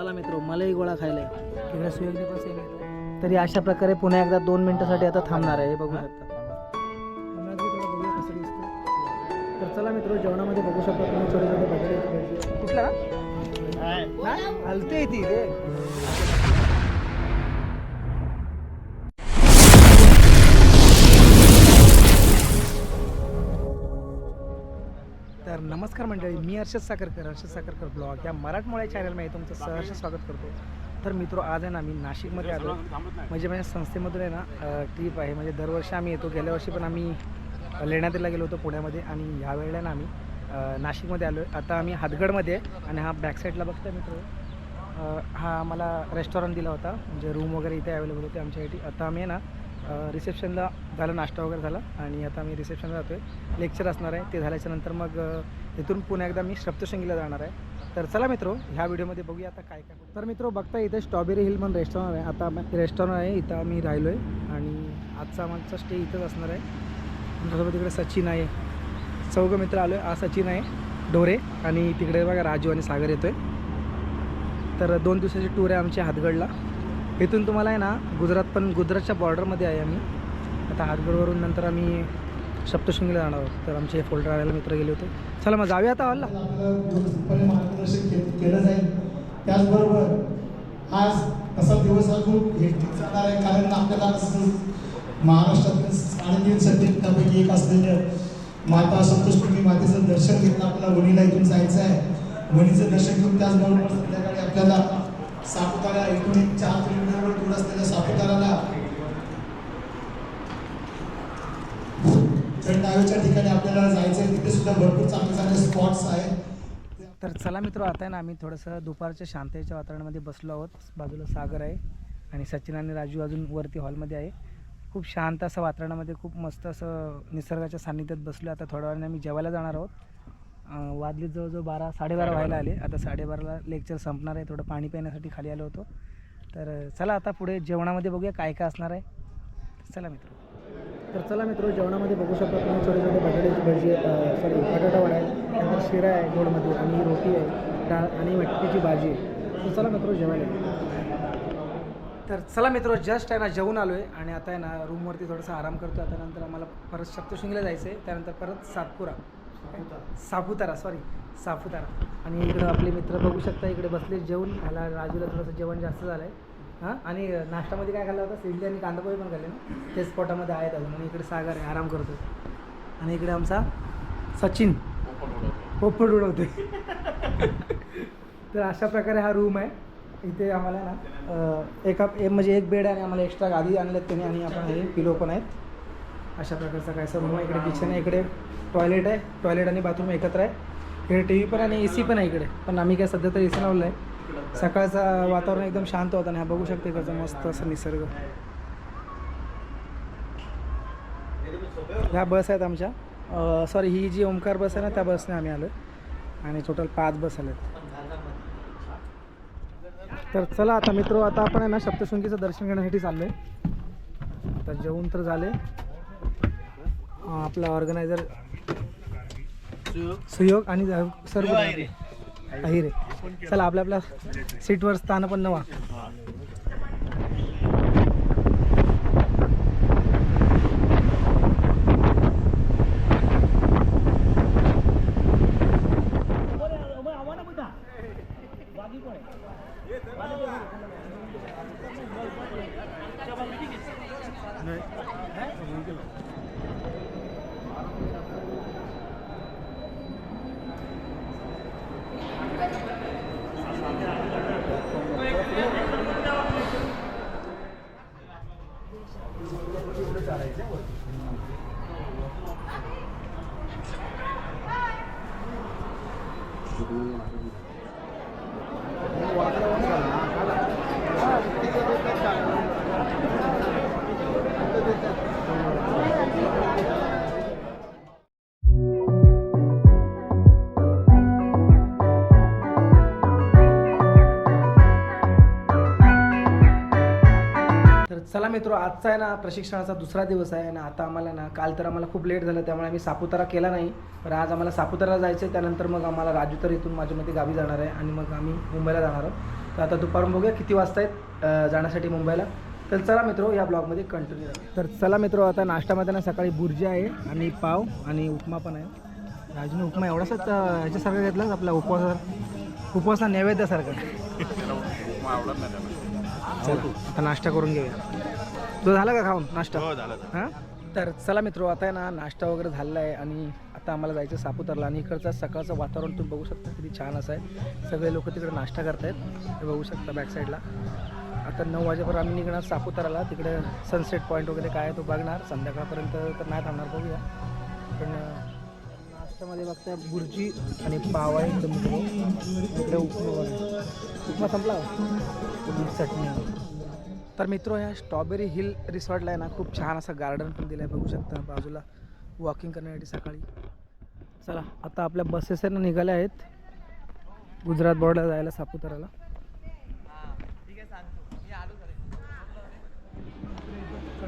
चला मित्र मलाही गोळा खायला आहे. इकडे सुयोगने पण सेम येतो तरी अशा प्रकारे पुन्हा एकदा दोन मिनिटासाठी आता थांबणार आहे हे बघू शकता. तर चला मित्र जेवणामध्ये बघू शकता तुम्ही छोटे छोटे बटाटे. कुठला? हलते ती रे तर नमस्कार मंडळी मी हर्षद साखरकर हर्षद साखरकर ब्लॉग. या मराठमोळ्या चॅनलमध्ये तुमचं सहर्ष स्वागत करतो. तर मित्र आज आहे ना मी नाशिकमध्ये आलो. म्हणजे माझ्या संस्थेमधून आहे ना ट्रीप आहे. म्हणजे दरवर्षी आम्ही येतो. गेल्या वर्षी पण आम्ही लेण्यादेला गेलो होतो पुण्यामध्ये. आणि ह्यावेळेला ना आम्ही नाशिकमध्ये आलो. आहे आता आम्ही हातगडमध्ये आहे आणि हा बॅक साईडला बघतोय मित्र. हा आम्हाला रेस्टॉरंट दिला होता. म्हणजे रूम वगैरे इथे अवेलेबल होते आमच्यासाठी. आता आम्ही आहे ना रिसेप्शनला झालं नाश्ता वगैरे झाला आणि आता मी रिसेप्शनला जातो आहे लेक्चर असणार आहे ते झाल्याच्यानंतर मग इथून पुन्हा एकदा मी सप्तशृंगीला जाणार आहे. तर चला मित्रो ह्या व्हिडिओमध्ये बघूया आता काय काय तर मित्रो बघता इथे स्ट्रॉबेरी हिल म्हणून रेस्टॉरंट आहे. आता रेस्टॉरंट आहे इथं आम्ही राहिलो आहे आणि आजचा आमचा स्टे इथंच असणार आहे. आमच्यासोबत तिकडे सचिन आहे. चौघं मित्र आलो आहे हा सचिन आहे डोरे आणि तिकडे बघा राजू आणि सागर येतो आहे तर दोन दिवसाची टूर आहे आमच्या हातगडला. इथून तुम्हाला आहे ना गुजरात पण गुजरातच्या बॉर्डरमध्ये आहे आम्ही. आता हातगडवरून नंतर आम्ही सप्तशृंगीला जाणार आहोत. तर आमचे फोल्डर मित्र गेले होते. चला मग जाऊया आता हॉलला. मार्गदर्शन केलं जाईल. त्याचबरोबर आज तसा दिवस अजून हेक्टिक जाणार आहे कारण आपल्याला महाराष्ट्रातील साडेतीन सत्तेपैकी एक असलेलं माता सप्तशृंगी मातेचं दर्शन घेतलं. आपल्याला वणीला इथून जायचं आहे. वणीचं दर्शन घेऊन त्याचबरोबर संध्याकाळी आपल्याला सापुतारा एकूण एक चार किलोमीटरवर दूर असलेल्या सापुताराला थंड ठिकाणी आपल्याला जायचं आहे तिथे सुद्धा भरपूर चांगले चांगले स्पॉट्स आहेत. तर चला मित्र आता आहे ना आम्ही थोडंसं दुपारच्या शांततेच्या वातावरणामध्ये बसलो आहोत. बाजूला सागर आहे आणि सचिन आणि राजू अजून वरती हॉलमध्ये आहे. खूप शांत असं वातावरणामध्ये खूप मस्त असं निसर्गाच्या सान्निध्यात बसलो आता थोड्या वेळाने आम्ही जेवायला जाणार आहोत. वाजले जवळजवळ बारा साडेबारा व्हायला आले. आता साडेबाराला लेक्चर संपणार आहे. थोडं पाणी पिण्यासाठी खाली आलो होतो. तर चला आता पुढे जेवणामध्ये बघूया काय काय असणार आहे. चला मित्र. तर चला मित्र जेवणामध्ये बघू शकता तुम्ही छोटे छोटे बटाट्याची भजी सॉरी बटाटा वडा आहे त्यानंतर शिरा आहे गोडमध्ये आणि रोटी आहे डाळ आणि मटकीची भाजी आहे. तर चला मित्र जेवायला तर चला मित्र जस्ट आहे ना जेवून आलो आहे आणि आता आहे ना रूमवरती थोडासा आराम करतो आता नंतर आम्हाला परत सप्तशृंगीला जायचं आहे त्यानंतर परत सातपुरा. सापुतारा सॉरी सापुतारा. आणि इकडं आपले मित्र बघू शकता इकडे बसले जेवून. ह्याला राजूला थोडंसं जेवण जास्त झालं आहे हां? आणि नाश्त्यामध्ये काय खाल्लं होतं? सिडली आणि कांदापोहे पण खाल्ले ना? ते स्पॉटामध्ये आहेत अजून. आणि इकडे सागर आहे आराम करतो आणि इकडे आमचा सचिन. पोपट उडवते तर अशा प्रकारे हा रूम आहे. इथे आम्हाला ना एका म्हणजे एक बेड आहे आणि आम्हाला एक्स्ट्रा गादी आणलेत त्यांनी आणि आपण हे पिलो पण आहेत. अशा प्रकारचा कायसा रूम आहे. इकडे किचन आहे इकडे टॉयलेट आहे टॉयलेट आणि बाथरूम एकत्र आहे. इकडे टी व्ही पण आणि ए सी पण आहे इकडे. पण आम्ही काय सध्या तर ए सी लावलं आहे. सकाळचं वातावरण एकदम शांत होतं आणि हा बघू शकते कसं मस्त असं निसर्ग. ह्या बस आहेत आमच्या. सॉरी ही जी ओमकार बस आहे ना त्या बसने आम्ही आलो आणि टोटल पाच बस आल्यात तर चला आता मित्र आता आपण आहे ना सप्तशृंगीचं दर्शन घेण्यासाठी चाललो आहे आता जेवण तर झाले आपला ऑर्गनायझर सुयोग. आणि सर्व अहिरे चला आपल्या आपल्या सीटवर स्थान पण नवा. तर चला मित्र आजचा आहे ना प्रशिक्षणाचा दुसरा दिवस आहे आणि आता आम्हाला ना काल तर आम्हाला खूप लेट झालं त्यामुळे आम्ही सापुतारा केला नाही. पण आज आम्हाला सापुतारा जायचं आहे त्यानंतर मग आम्हाला राजू तर इथून माझ्या मते गावी जाणार आहे आणि मग आम्ही मुंबईला जाणार आहोत. तर आता दुपारून बघूया किती वाजता आहेत जाण्यासाठी मुंबईला. तर चला मित्रो या ब्लॉगमध्ये कंटिन्यू तर चला मित्रो आता नाश्त्यामध्ये ना सकाळी बुर्जी आहे आणि पाव आणि उपमा पण आहे. राजूने उपमा एवढासाच ह्याच्यासारखं घेतला आपला उपवास उपवासला नैवेद्यासारखं. चला आता नाश्ता करून घेऊया. तो झाला का खाऊन नाश्ता हां तर चला मित्रो आता आहे ना नाश्ता वगैरे झालेला आहे आणि आता आम्हाला जायचं सापुतारला आणि इकडचं सकाळचं वातावरण तुम्ही बघू शकता किती छान असं आहे सगळे लोक तिकडे नाश्ता करतायत हे बघू शकता बॅक साईडला आता नऊ वाजेपर्यंत आम्ही निघणार सापुताराला तिकडे सनसेट पॉईंट वगैरे काय आहे तो बघणार संध्याकाळपर्यंत तर नाही थांबणार बघूया पण अं, नाश्त्यामध्ये बघता बुर्जी आणि पाव आहे एकदम इकडे उपमा वगैरे. उपमा संपला? चटणी आहे. तर मित्र ह्या स्ट्रॉबेरी हिल रिसॉर्टला आहे ना खूप छान असं गार्डन पण दिलं आहे बघू शकता बाजूला वॉकिंग करण्यासाठी सकाळी. चला आता आपल्या बसेस आहे ना निघाल्या आहेत गुजरात बॉर्डरला जायला सापुताराला.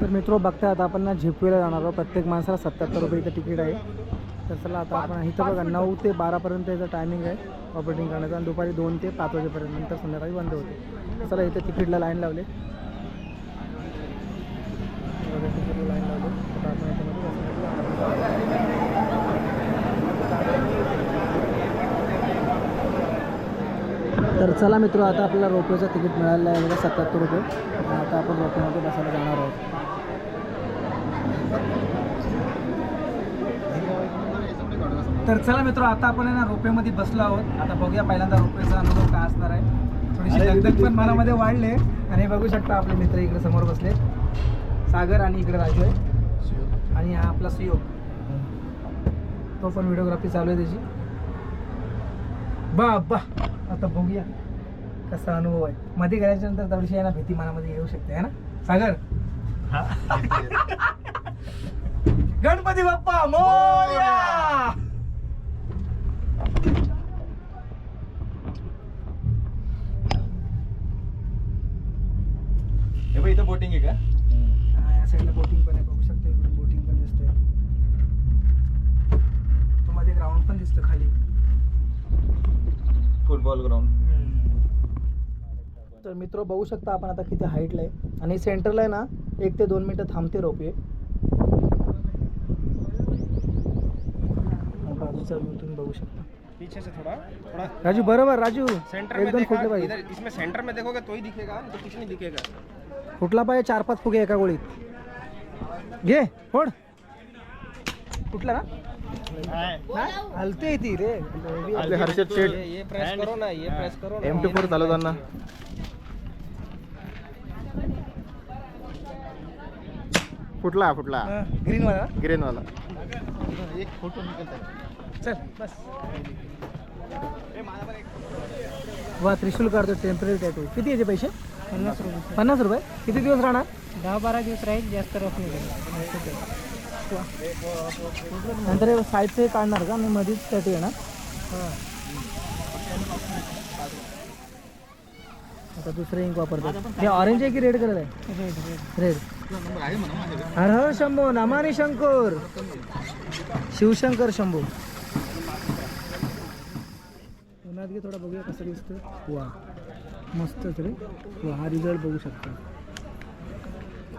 तर मित्र बघता आता आपण ना झिपवेला जाणार आहोत प्रत्येक माणसाला सत्याहत्तर रुपये इथं तिकीट आहे. तर चला आता आपण इथं बघा नऊ ते बारापर्यंत याचं टायमिंग आहे ऑपरेटिंग करण्याचं. आणि दुपारी दोन ते पाच वाजेपर्यंत नंतर संध्याकाळी बंद होते. तर चला इथं तिकीटला लाईन लावले. तर चला मित्र आता आपल्याला रोपवेचं तिकीट मिळालेलं आहे बघा सत्याहत्तर रुपये. आता आपण रोपवेमध्ये बसायला जाणार आहोत. तर चला मित्र आता आपण आहे ना रोपेमध्ये बसलो आहोत. आता बघूया पहिल्यांदा रोपेचा अनुभव काय असणार आहे. थोडीशी दगदग पण मनामध्ये वाढले आणि बघू शकता आपले मित्र इकडे समोर बसले. सागर आणि इकडे राजू आहे. आणि हा आपला सुयोग. तो पण व्हिडिओग्राफी चालू आहे त्याची. बा बा आता बघूया कसा अनुभव आहे. मध्ये गेल्याच्यानंतर थोडीशी आहे ना भीती मनामध्ये येऊ शकते है ना? सागर. गणपती बाप्पा मोरया! हे इथं बोटिंग आहे का? हा, साईडला बोटिंग पण आहे बघू शकतो इकडून बोटिंग पण दिसतोय. तो मध्ये ग्राउंड पण दिसतं खाली. फुटबॉल ग्राउंड तर मित्र बघू शकता आपण आता किती हाईटला आहे. आणि सेंटरला आहे ना एक ते दोन मिनटं थांबते रोपे बाजूचा व्यू तुम्ही बघू शकता. पीछे से थोड़ा थोड़ा राजू बरोबर राजू. सेंटर में एकदम फुटले पाहिजे. इधर इसमें सेंटर में देखोगे तो ही दिखेगा नहीं तो कुछ नहीं दिखेगा। फुटला पाहिजे चार पाच फुगे एका गोळीत. घे फोड. फुटला ना? हलते ती रे. आपले हर्षद शेठ. ये प्रेस करो ना ये प्रेस करो ना. एम टू फोर चालवताना फुटला फुटला. ग्रीन वाला. ग्रीन वाला. चल बस. वा त्रिशूल काढतो टेंपररी टॅटू किती याचे पैसे? पन्नास रुपये. पन्नास रुपये? किती दिवस राहणार? दहा बारा दिवस राहील जास्त रफ नंतर साईडचं हे काढणार का? मी मध्येच टॅटू येणार. आता दुसरं इंक वापरतो हे ऑरेंज आहे की रेड कलर आहे? रेड रेड हर हर शंभू नमानी शंकर. शिवशंकर शंभू. उन्हात घे थोडा बघूया कसं दिसतं वा. मस्तच रे. वा हा रिझल्ट बघू शकता.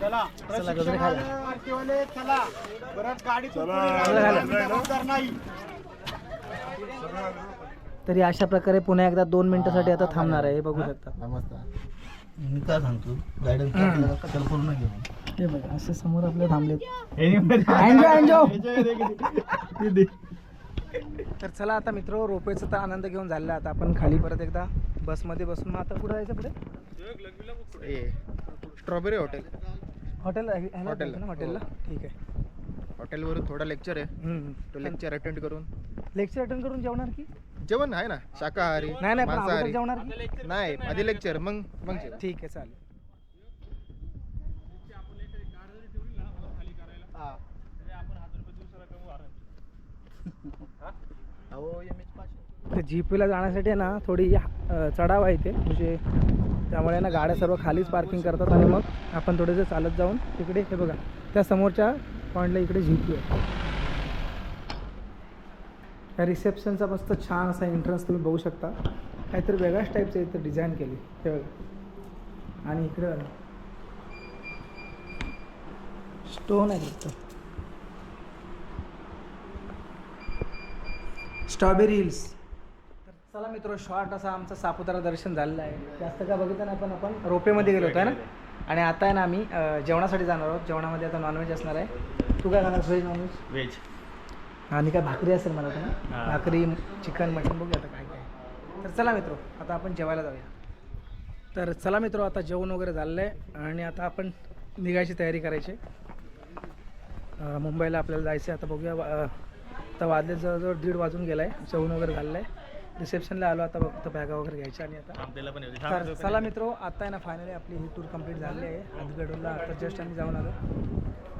चला तरी अशा प्रकारे पुन्हा एकदा दोन मिनिटासाठी आता थांबणार आहे. हे बघू शकता. मी काय सांगतो? गायडन्स पूर्ण घेऊन हे बघा असे समोर आपले एन्जॉय तर चला आता मित्र रोपेचा तर आनंद घेऊन झालेला. आता आपण खाली परत एकदा बसमध्ये बसून मग आता कुठं जायचं पुढे? स्ट्रॉबेरी हॉटेल हॉटेल हॉटेलला. ना हॉटेलला ठीक आहे हॉटेलवरून थोडा लेक्चर आहे हम्म. तो लेक्चर अटेंड करून लेक्चर अटेंड करून जेवणार की जेवण आहे ना शाकाहारी नाही नाही पण अगोदर मांसाहारी जेवणार की? नाही आधी लेक्चर मग मग जेवण. ठीक आहे चालेल हा. अहो, MH पाचशे. ते जीपीला जाण्यासाठी आहे ना थोडी अ, चढाव आहे ते म्हणजे त्यामुळे ना गाड्या सर्व खालीच पार्किंग करतात आणि मग आपण थोडेसे चालत जाऊन तिकडे हे बघा त्या समोरच्या पॉईंटला इकडे जीपी आहे रिसेप्शनचा मस्त छान असा एंट्रन्स तुम्ही बघू शकता. काहीतरी वेगळ्याच टाईपचं इथं डिझाईन केली हे बघा. आणि इकडे स्टोन आहे तिथं स्ट्रॉबेरी हिल्स चला मित्र शॉर्ट असा आमचं सापुतारा दर्शन झालेलं आहे. जास्त काय बघितलं नाही पण आपण रोपेमध्ये गेलो होतो आहे ना? आणि आता आहे ना आम्ही अं, जेवणासाठी जाणार आहोत. जेवणामध्ये आता नॉनव्हेज असणार आहे. तू काय खाणार? व्हेज नॉनव्हेज व्हेज आणि काय भाकरी असेल मला तर हां. भाकरी चिकन मटन बघूया आता काय काय. तर चला मित्र आता आपण जेवायला जाऊया. तर चला मित्र आता जेवण वगैरे झालेलं आहे आणि आता आपण निघायची तयारी करायची. अं, मुंबईला आपल्याला जायचं आहे आता बघूया अं, आता वाजले जवळजवळ दीड वाजून गेला आहे जेवण वगैरे झालेलं आहे रिसेप्शनला आलो आता फक्त बॅगा वगैरे घ्यायच्या आणि आता. आपल्याला पण येऊ दे. तर चला मित्र आता आहे ना फायनली आपली ही टूर कंप्लीट झालेली आहे. हातगडूला आता जस्ट आम्ही जाऊन आलो.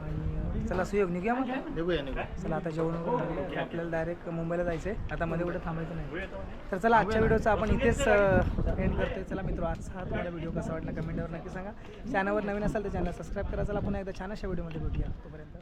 आणि चला सुयोग निघूया मग? निघूया निघूया. चला आता जेवण वगैरे झालं. आपल्याला डायरेक्ट मुंबईला जायचं आहे आता मध्ये कुठे थांबायचं नाही. तर चला आजच्या व्हिडिओचा आपण इथेच एंड करतोय. चला मित्र आजचा हा तुम्हाला व्हिडिओ कसा वाटला कमेंटवर नक्की सांगा. चॅनलवर नवीन असाल तर चॅनल सबस्क्राईब करा. चला पुन्हा एकदा छान अशा व्हिडिओमध्ये भेटूया. तोपर्यंत.